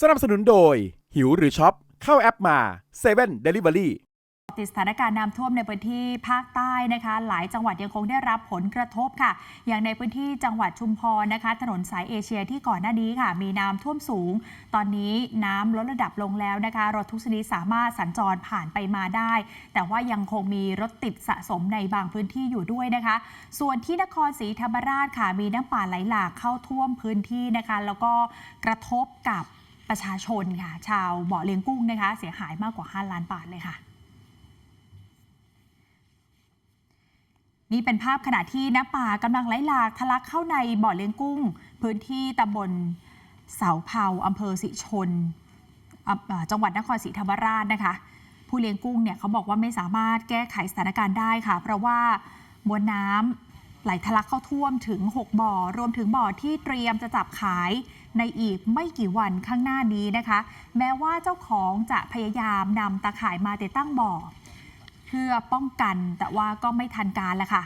สนับสนุนโดย หิวหรือช็อป เข้าแอปมา7 Delivery ติดสถานการณ์น้ำท่วมในพื้นที่ภาคใต้นะคะ หลายจังหวัดยังคงได้รับผลกระทบค่ะ อย่างในพื้นที่จังหวัดชุมพรนะคะ ถนนสายเอเชียที่ก่อนหน้านี้ค่ะ มีน้ำท่วมสูง ตอนนี้น้ำลดระดับลงแล้วนะคะ รถทุกชนิดสามารถสัญจรผ่านไปมาได้ แต่ว่ายังคงมีรถติดสะสมในบางพื้นที่อยู่ด้วยนะคะ ส่วนที่นครศรีธรรมราชค่ะมีน้ำป่าไหลหลากเข้าท่วมพื้นที่นะคะ แล้วก็กระทบกับ ประชาชนค่ะ ชาวบ่อเลี้ยงกุ้งนะคะ เสียหายมากกว่า 5 ล้านบาทเลยค่ะ นี่เป็นภาพขณะที่น้ำป่ากำลังไหลหลากทะลักเข้าในบ่อเลี้ยงกุ้ง พื้นที่ตำบลเสาเผาอำเภอสิชน จังหวัดนครศรีธรรมราชนะคะ ผู้เลี้ยงกุ้งเนี่ยเขาบอกว่าไม่สามารถแก้ไขสถานการณ์ได้ค่ะ เพราะว่ามวลน้ำไหลทะลักเข้าท่วมถึง 6 บ่อ รวมถึงบ่อที่เตรียมจะจับขาย ในอีกไม่กี่วันข้างหน้านี้นะคะ แม้ว่าเจ้าของจะพยายามนำตาข่ายมาติดตั้งบ่อ เพื่อป้องกันแต่ว่าก็ไม่ทันการแล้วค่ะ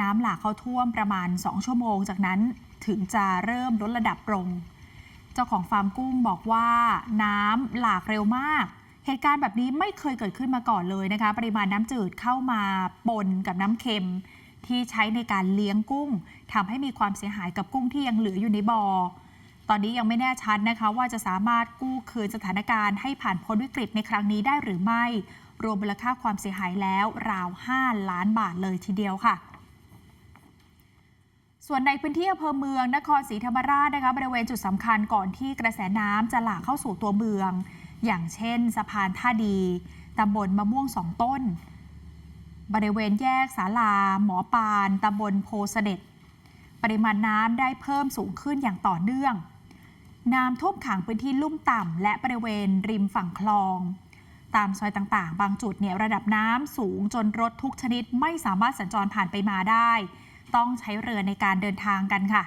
น้ำหลากเข้าท่วมประมาณ 2 ชั่วโมง จากนั้นถึงจะเริ่มลดระดับลง เจ้าของฟาร์มกุ้งบอกว่าน้ำหลากเร็วมาก เหตุการณ์แบบนี้ไม่เคยเกิดขึ้นมาก่อนเลยนะคะ ปริมาณน้ำจืดเข้ามาปนกับน้ำเค็มที่ใช้ในการเลี้ยงกุ้งทำให้มีความเสียหายกับกุ้งที่ยังเหลืออยู่ในบ่อ ตอนนี้ยังไม่แน่ชัดนะคะว่าจะสามารถกู้คืนสถานการณ์ให้ผ่านพ้นวิกฤตในครั้งนี้ได้หรือไม่ รวมมูลค่าความเสียหายแล้วราว 5 ล้านบาทเลยทีเดียวค่ะส่วนในพื้นที่อำเภอเมืองนครศรีธรรมราชนะคะบริเวณจุดสำคัญก่อนที่กระแสน้ำจะหลากเข้าสู่ตัวเมือง อย่างเช่น สะพานท่าดีตำบลมะม่วงสองต้น บริเวณแยกศาลา หมอปานตำบลโพเสด็จ ปริมาณน้ำได้เพิ่มสูงขึ้นอย่างต่อเนื่อง น้ำท่วมขังพื้นที่ลุ่มต่ำและบริเวณริมฝั่งคลอง ตามซอยต่างๆ บางจุดเนี่ยระดับน้ำสูงจนรถทุกชนิดไม่สามารถสัญจรผ่านไปมาได้ ต้องใช้เรือในการเดินทางกันค่ะ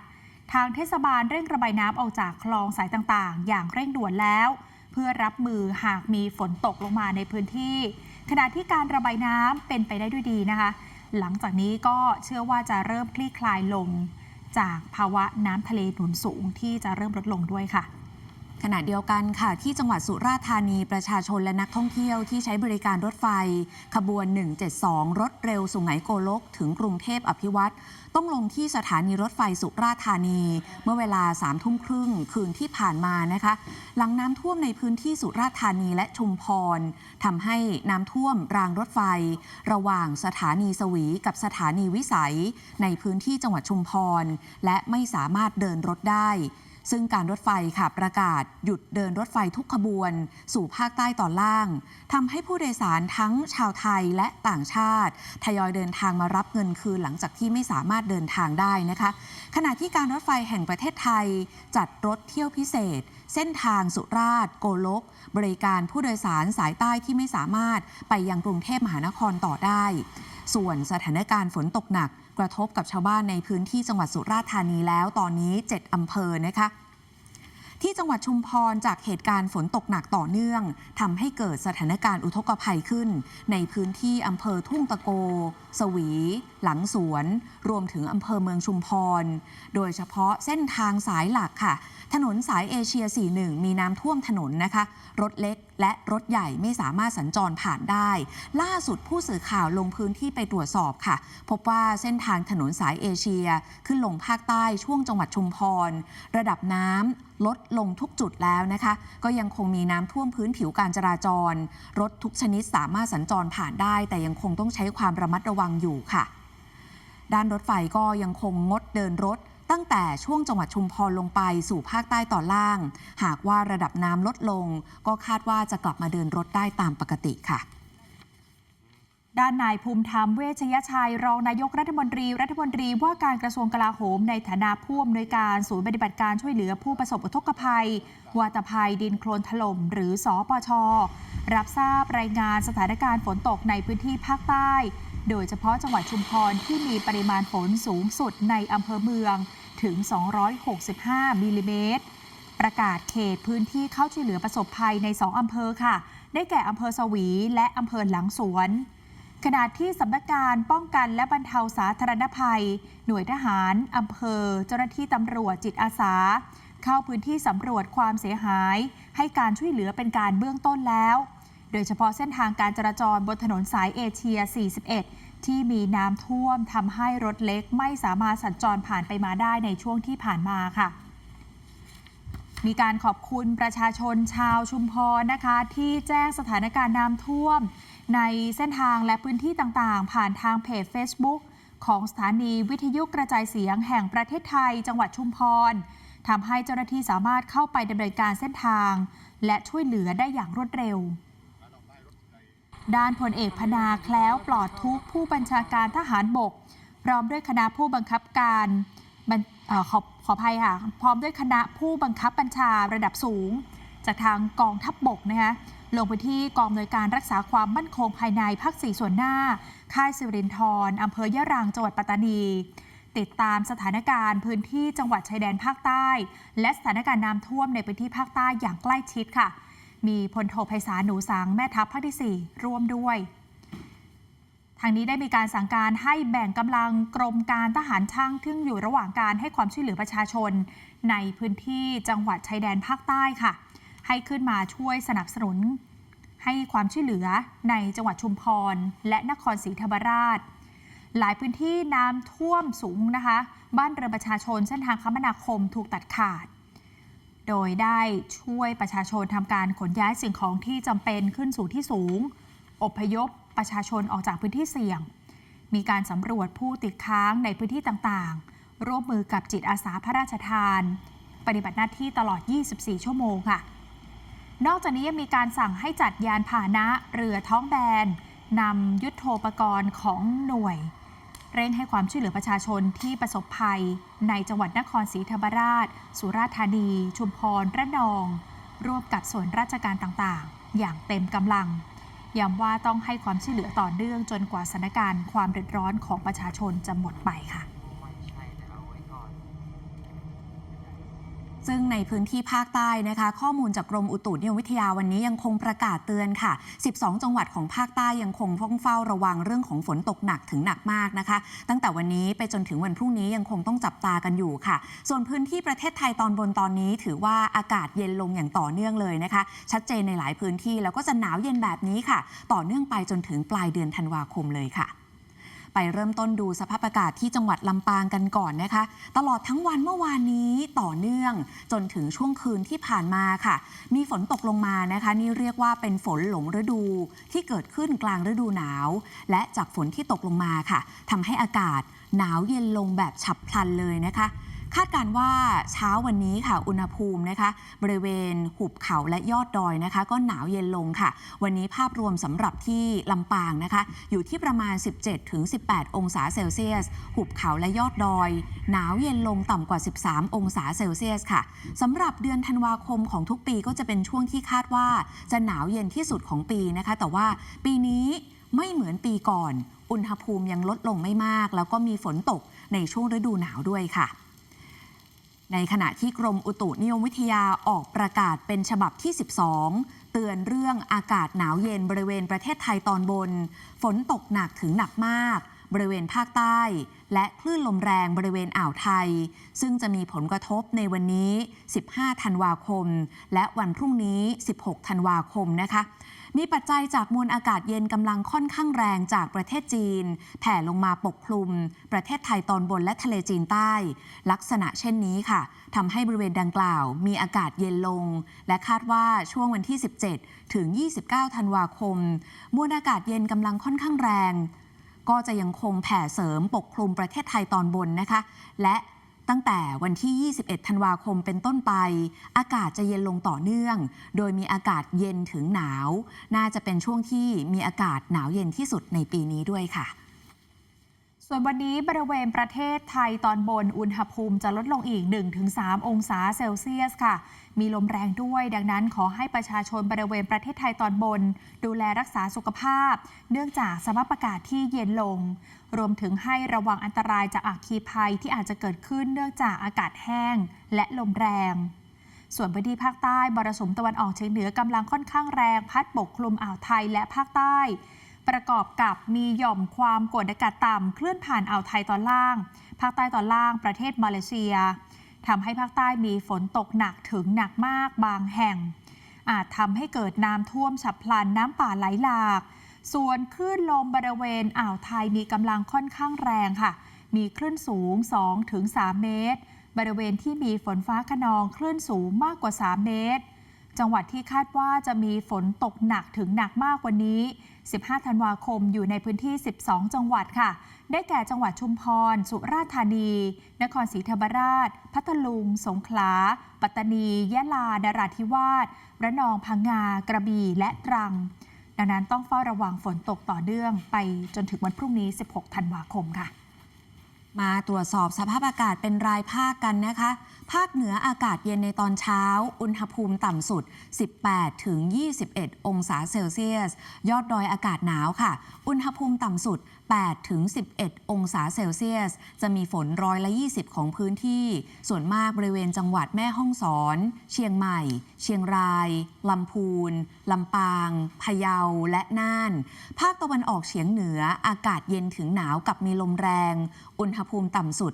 ทางเทศบาลเร่งระบายน้ำออกจากคลองสายต่างๆ อย่างเร่งด่วนแล้ว เพื่อรับมือหากมีฝนตกลงมาในพื้นที่ ขณะที่การระบายน้ำเป็นไปได้ด้วยดีนะคะ หลังจากนี้ก็เชื่อว่าจะเริ่มคลี่คลายลง จากภาวะน้ำทะเลหนุนสูงที่จะเริ่มลดลงด้วยค่ะ ขณะเดียวกันค่ะ ที่จังหวัดสุราษฎร์ธานีประชาชนและนักท่องเที่ยวที่ใช้บริการรถไฟ ขบวน 172 รถเร็วสุไหงโกลก ถึงกรุงเทพอภิวัตรต้องลงที่สถานีรถไฟสุราษฎร์ธานี เมื่อเวลา3ทุ่มครึ่งคืนที่ผ่านมานะคะ หลังน้ำท่วมในพื้นที่สุราษฎร์ธานีและชุมพรทำให้น้ำท่วมรางรถไฟ ระหว่างสถานีสวีกับสถานีวิสัย ในพื้นที่จังหวัดชุมพร และไม่สามารถเดินรถได้ ซึ่งการรถไฟค่ะประกาศหยุดเดินรถไฟทุกขบวน สู่ภาคใต้ตอนล่างทำให้ผู้โดยสารทั้งชาวไทยและต่างชาติ ทยอยเดินทางมารับเงินคืนหลังจากที่ไม่สามารถเดินทางได้นะคะ ขณะที่การรถไฟแห่งประเทศไทย จัดรถเที่ยวพิเศษ เส้นทางสุราษฎร์โกลก บริการผู้โดยสารสายใต้ที่ไม่สามารถไปยังกรุงเทพมหานครต่อได้ ส่วนสถานการณ์ฝนตกหนัก กระทบกับชาวบ้านในพื้นที่จังหวัดสุราษฎร์ธานีแล้วตอนนี้ 7 อำเภอนะคะ ที่จังหวัดชุมพรจากเหตุการณ์ฝนตกหนักต่อเนื่องทำให้เกิดสถานการณ์อุทกภัยขึ้น ในพื้นที่อำเภอทุ่งตะโก สวี หลังสวน รวมถึงอำเภอเมืองชุมพร โดยเฉพาะเส้นทางสายหลักค่ะ ถนนสายเอเชีย 41 มีน้ำท่วมถนนนะคะ รถเล็ก และรถใหญ่ไม่สามารถสัญจรผ่านได้ ล่าสุดผู้สื่อข่าวลงพื้นที่ไปตรวจสอบค่ะ พบว่าเส้นทางถนนสายเอเชีย ขึ้นลงภาคใต้ช่วงจังหวัดชุมพร ระดับน้ำลดลงทุกจุดแล้วนะคะ ก็ยังคงมีน้ำท่วมพื้นผิวการจราจร รถทุกชนิดสามารถสัญจรผ่านได้ แต่ยังคงต้องใช้ความระมัดระวังอยู่ค่ะ ด้านรถไฟก็ยังคงงดเดินรถ ตั้งแต่ช่วงจังหวัดชุมพรลงไปสู่ภาคใต้ตอนล่าง หากว่าระดับน้ำลดลง ก็คาดว่าจะกลับมาเดินรถได้ตามปกติค่ะด้านนายภูมิธรรมเวชยชัย รองนายกรัฐมนตรี รัฐมนตรีว่าการกระทรวงกลาโหมในฐานะผู้อำนวยการศูนย์ปฏิบัติการช่วยเหลือผู้ประสบอุทกภัย วาตภัยดินโคลนถล่มหรือสอปช รับทราบรายงานสถานการณ์ฝนตกในพื้นที่ภาคใต้ โดยเฉพาะจังหวัดชุมพรที่มีปริมาณฝนสูงสุดในอำเภอเมืองถึง 265 มิลลิเมตร ประกาศเขตพื้นที่เข้าช่วยเหลือประสบภัยใน 2 อำเภอค่ะ ได้แก่อำเภอสวีและอำเภอหลังสวน ขณะที่สำนักงานป้องกันและบรรเทาสาธารณภัย หน่วยทหารอำเภอ เจ้าหน้าที่ตำรวจจิตอาสา เข้าพื้นที่สำรวจความเสียหาย ให้การช่วยเหลือเป็นการเบื้องต้นแล้ว โดยเฉพาะเส้นทางการจราจรบนถนนสายเอเชีย 41 ที่มีน้ำท่วมทำให้รถเล็กไม่สามารถสัญจรผ่านไปมาได้ในช่วงที่ผ่านมาค่ะ มีการขอบคุณประชาชนชาวชุมพรนะคะ ที่แจ้งสถานการณ์น้ำท่วม ในเส้นทางและพื้นที่ต่างๆ ผ่านทางเพจ Facebook ของสถานีวิทยุกระจายเสียงแห่งประเทศไทย จังหวัดชุมพรทำให้เจ้าหน้าที่สามารถเข้าไปดำเนินการเส้นทาง และช่วยเหลือได้อย่างรวดเร็ว ด้านพลเอกพนาแคล้วปลอดทุกผู้บัญชาการทหารบก พร้อมด้วยคณะผู้บังคับการอขอขออภัยค่ะ พร้อมด้วยคณะผู้บังคับบัญชาระดับสูง จากทางกองทัพบบกนะคะลงไปที่กองอำนวยการรักษาความมั่นคงภายในภาคสี่ส่วนหน้า ค่ายสิรินทรอำเภอยะรังจังหวัดปัตตานี ติดตามสถานการณ์พื้นที่จังหวัดชายแดนภาคใต้ และสถานการณ์น้ำท่วมในพื้นที่ภาคใต้อย่างใกล้ชิดค่ะ มีพลโทไพศาลหนูสังแม่ทัพภาคที่ 4 ร่วมด้วย ทางนี้ได้มีการสั่งการให้แบ่งกำลังกรมการทหารช่างซึ่งอยู่ระหว่างการให้ความช่วยเหลือประชาชน ในพื้นที่จังหวัดชายแดนภาคใต้ค่ะ ให้ขึ้นมาช่วยสนับสนุน ให้ความช่วยเหลือในจังหวัดชุมพร และนครศรีธรรมราช หลายพื้นที่น้ำท่วมสูงนะคะ บ้านเรือนประชาชนเส้นทางคมนาคมถูกตัดขาด โดยได้ช่วยประชาชนทำการขนย้ายสิ่งของที่จำเป็นขึ้นสู่ที่สูง อพยพประชาชนออกจากพื้นที่เสี่ยง มีการสำรวจผู้ติดค้างในพื้นที่ต่างๆ ร่วมมือกับจิตอาสาพระราชทาน ปฏิบัติหน้าที่ตลอด 24 ชั่วโมงค่ะ นอกจากนี้ยังมีการสั่งให้จัดยานพาหนะเรือท้องแบนนำยุทโธปกรณ์ของหน่วย เร่งให้ความช่วยเหลือประชาชนที่ประสบภัย ในจังหวัดนครศรีธรรมราช สุราษฎร์ธานี ชุมพร ระนอง ร่วมกับส่วนราชการต่างๆ อย่างเต็มกำลัง ย้ำว่าต้องให้ความช่วยเหลือต่อเนื่องจนกว่าสถานการณ์ความเดือดร้อนของประชาชนจะหมดไปค่ะ ซึ่ง ในพื้นที่ภาคใต้นะคะ ข้อมูลจากกรมอุตุนิยมวิทยาวันนี้ยังคงประกาศเตือนค่ะ 12 จังหวัดของภาคใต้ยังคงต้องเฝ้าระวังเรื่องของฝนตกหนักถึงหนักมากนะคะ ตั้งแต่วันนี้ไปจนถึงวันพรุ่งนี้ยังคงต้องจับตากันอยู่ค่ะ ส่วนพื้นที่ประเทศไทยตอนบนตอนนี้ ถือว่าอากาศเย็นลงอย่างต่อเนื่องเลยนะคะ ชัดเจนในหลายพื้นที่แล้วก็จะหนาวเย็นแบบนี้ค่ะ ต่อเนื่องไปจนถึงปลายเดือนธันวาคมเลยค่ะ ไปเริ่มต้นดูสภาพอากาศที่จังหวัดลำปางกันก่อนนะคะ ตลอดทั้งวันเมื่อวานนี้ต่อเนื่องจนถึงช่วงคืนที่ผ่านมาค่ะ มีฝนตกลงมานะคะ นี่เรียกว่าเป็นฝนหลงฤดูที่เกิดขึ้นกลางฤดูหนาว และจากฝนที่ตกลงมาค่ะทำให้อากาศหนาวเย็นลงแบบฉับพลันเลยนะคะ คาดการว่าเช้าวันนี้ค่ะ อุณหภูมินะคะ บริเวณหุบเขาและยอดดอยนะคะ ก็หนาวเย็นลงค่ะ วันนี้ภาพรวมสำหรับที่ลำปางนะคะ อยู่ที่ประมาณ 17-18 องศาเซลเซียส หุบเขาและยอดดอย หนาวเย็นลงต่ำกว่า 13 องศาเซลเซียสค่ะสำหรับเดือนธันวาคมของทุกปีก็จะเป็นช่วงที่คาดว่า จะหนาวเย็นที่สุดของปีนะคะ แต่ว่าปีนี้ไม่เหมือนปีก่อน อุณหภูมิยังลดลงไม่มาก แล้วก็มีฝนตกในช่วงฤดูหนาวด้วยค่ะ ในขณะที่กรมอุตุนิยมวิทยาออกประกาศเป็นฉบับที่ 12 เตือนเรื่องอากาศหนาวเย็นบริเวณประเทศไทยตอนบน ฝนตกหนักถึงหนักมาก บริเวณภาคใต้ และคลื่นลมแรงบริเวณอ่าวไทย ซึ่งจะมีผลกระทบในวันนี้ 15 ธันวาคม และวันพรุ่งนี้ 16 ธันวาคมนะคะ มีปัจจัยจากมวลอากาศเย็นกำลังค่อนข้างแรงจากประเทศจีน แผ่ลงมาปกคลุม ประเทศไทยตอนบนและทะเลจีนใต้ ลักษณะเช่นนี้ค่ะทำให้บริเวณดังกล่าว มีอากาศเย็นลง และคาดว่าช่วงวันที่ 17 ถึง 29 ธันวาคม มวลอากาศเย็นกำลังค่อนข้างแรง ก็จะยังคงแผ่เสริมปกคลุมประเทศไทยตอนบนนะคะ และ ตั้งแต่วันที่ 21 ธันวาคมเป็นต้นไป อากาศจะเย็นลงต่อเนื่อง โดยมีอากาศเย็นถึงหนาว น่าจะเป็นช่วงที่มีอากาศหนาวเย็นที่สุดในปีนี้ด้วยค่ะ ส่วนวันนี้บริเวณประเทศไทยตอนบนอุณหภูมิจะลดลงอีก 1-3 องศาเซลเซียสค่ะ มีลมแรงด้วย ดังนั้นขอให้ประชาชนบริเวณประเทศไทยตอนบน ดูแลรักษาสุขภาพ เนื่องจากสภาพอากาศที่เย็นลง รวมถึงให้ระวังอันตรายจากอัคคีภัยที่อาจจะเกิดขึ้นเนื่องจากอากาศแห้ง และลมแรงส่วนพื้นที่ภาคใต้มรสุมตะวันออกเฉียงเหนือกำลังค่อนข้างแรง พัดปกคลุมอ่าวไทยและภาคใต้ ประกอบกับมีหย่อมความกดอากาศต่ำเคลื่อนผ่านอ่าวไทยตอนล่าง ภาคใต้ตอนล่างประเทศมาเลเซียทำให้ภาคใต้มีฝนตกหนักถึงหนักมากบางแห่ง อาจทำให้เกิดน้ำท่วมฉับพลันน้ำป่าไหลหลาก ส่วนคลื่นลมบริเวณอ่าวไทยมีกำลังค่อนข้างแรงค่ะ มีคลื่นสูง 2-3 เมตร บริเวณที่มีฝนฟ้าขนองคลื่นสูงมากกว่า 3 เมตร จังหวัดที่คาดว่าจะมีฝนตกหนักถึงหนักมากกว่านี้ 15 ธันวาคมอยู่ในพื้นที่ 12 จังหวัดค่ะ ได้แก่จังหวัดชุมพร สุราษฎร์ธานี นครศรีธรรมราช พัทลุง สงขลา ปัตตานี ยะลา นราธิวาส ระนอง พังงา กระบี่ และตรัง ดังนั้นต้องเฝ้าระวังฝนตกต่อเนื่องไปจนถึงวันพรุ่งนี้ 16 ธันวาคมค่ะ มาตรวจสอบสภาพอากาศเป็นรายภาคกันนะคะ ภาคเหนืออากาศเย็นในตอนเช้า อุณหภูมิต่ำสุด 18 ถึง 21 องศาเซลเซียส ยอดดอยอากาศหนาวค่ะ อุณหภูมิต่ำสุด 8ถึง11 องศาเซลเซียส จะมีฝนร้อยละ 20 ของพื้นที่ ส่วนมากบริเวณจังหวัดแม่ฮ่องสอน เชียงใหม่ เชียงราย ลำพูน ลำปาง พะเยา และน่าน ภาคตะวันออกเฉียงเหนืออากาศเย็นถึงหนาวกับมีลมแรง อุณหภูมิต่ำสุด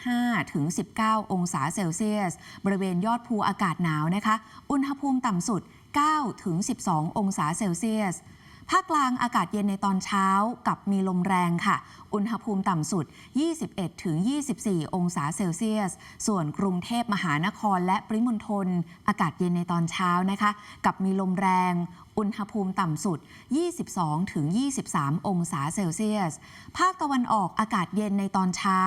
15ถึง19 องศาเซลเซียส บริเวณยอดภูอากาศหนาวนะคะ อุณหภูมิต่ำสุด9ถึง12 องศาเซลเซียส ภาคกลางอากาศเย็นในตอนเช้ากับมีลมแรงค่ะ อุณหภูมิต่ำสุด 21ถึง24 องศาเซลเซียส ส่วนกรุงเทพมหานครและปริมณฑลอากาศเย็นในตอนเช้านะคะ กับมีลมแรง อุณหภูมิต่ำสุด 22ถึง23 องศาเซลเซียส ภาคตะวันออกอากาศเย็นในตอนเช้า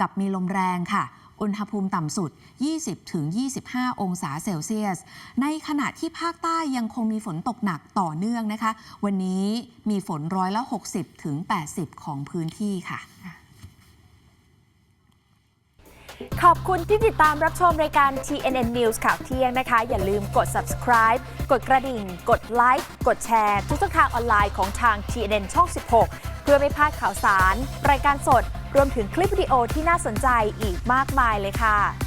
กับมีลมแรงค่ะ อุณหภูมิต่ำสุด 20ถึง25 องศาเซลเซียส ในขณะที่ภาคใต้ยังคงมีฝนตกหนักต่อเนื่องนะคะ วันนี้มีฝนร้อยละ 60ถึง80 ของพื้นที่ค่ะ ขอบคุณที่ติดตามรับชมรายการ TNN News ข่าวเที่ยงนะคะ อย่าลืมกด subscribe กดกระดิ่ง กดไลค์ กดแชร์ ทุกช่องทางออนไลน์ของทาง TNN ช่อง 16 เพื่อไม่พลาดข่าวสาร รายการสด รวมถึงคลิปวิดีโอที่น่าสนใจอีกมากมายเลยค่ะ